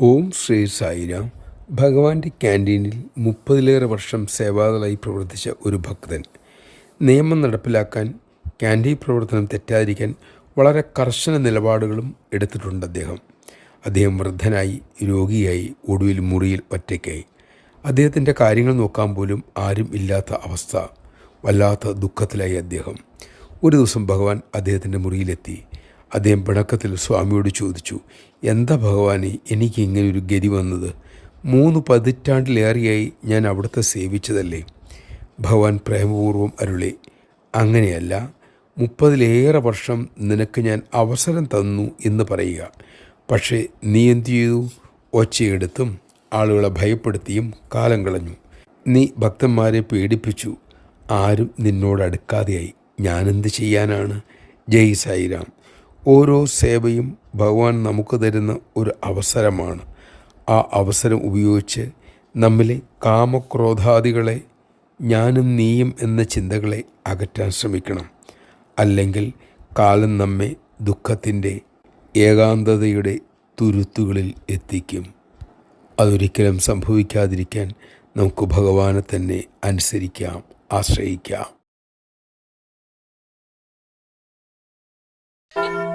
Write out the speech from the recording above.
ഓം ശ്രീ സായിരാം. ഭഗവാന്റെ ക്യാന്റീനിൽ മുപ്പതിലേറെ വർഷം സേവാദളായി പ്രവർത്തിച്ച ഒരു ഭക്തൻ. നിയമം നടപ്പിലാക്കാൻ ക്യാന്റീൻ പ്രവർത്തനം തെറ്റാതിരിക്കാൻ വളരെ കർശന നിലപാടുകളും എടുത്തിട്ടുണ്ട് അദ്ദേഹം. അദ്ദേഹം വൃദ്ധനായി രോഗിയായി ഒടുവിൽ മുറിയിൽ ഒറ്റയ്ക്കായി. അദ്ദേഹത്തിന്റെ കാര്യങ്ങൾ നോക്കാൻ പോലും ആരും ഇല്ലാത്ത അവസ്ഥ വല്ലാത്ത ദുഃഖത്തിലായി അദ്ദേഹം. ഒരു ദിവസം ഭഗവാൻ അദ്ദേഹത്തിന്റെ മുറിയിലെത്തി. അദ്ദേഹം പിണക്കത്തിൽ സ്വാമിയോട് ചോദിച്ചു എന്താ ഭഗവാനെ എനിക്ക് ഇങ്ങനെ ഒരു ഗതി വന്നത്? മൂന്ന് പതിറ്റാണ്ടിലേറെയായി ഞാൻ അവിടുത്തെ സേവിച്ചതല്ലേ? ഭഗവാൻ പ്രേമപൂർവം അരുളി അങ്ങനെയല്ല മുപ്പതിലേറെ വർഷം നിനക്ക് ഞാൻ അവസരം തന്നു എന്ന് പറയുക. പക്ഷേ നീ എന്തു ചെയ്തു? ഒച്ചയെടുത്തും ആളുകളെ ഭയപ്പെടുത്തിയും കാലം കളഞ്ഞു. നീ ഭക്തന്മാരെ പേടിപ്പിച്ചു. ആരും നിന്നോട് അടുക്കാതെയായി. ഞാനെന്ത് ചെയ്യാനാണ്? ജയ് സായിരാം. ഓരോ സേവയും ഭഗവാൻ നമുക്ക് തരുന്ന ഒരു അവസരമാണ്. ആ അവസരം ഉപയോഗിച്ച് നമ്മിലെ കാമക്രോധാദികളെ ഞാനും നീയും എന്ന ചിന്തകളെ അകറ്റാൻ ശ്രമിക്കണം. അല്ലെങ്കിൽ കാലം നമ്മെ ദുഃഖത്തിന്റെ ഏകാന്തതയുടെ തുരുത്തുകളിൽ എത്തിക്കും. അതൊരിക്കലും സംഭവിക്കാതിരിക്കാൻ നമുക്ക് ഭഗവാനെ തന്നെ അനുസരിക്കാം ആശ്രയിക്കാം. Thank you.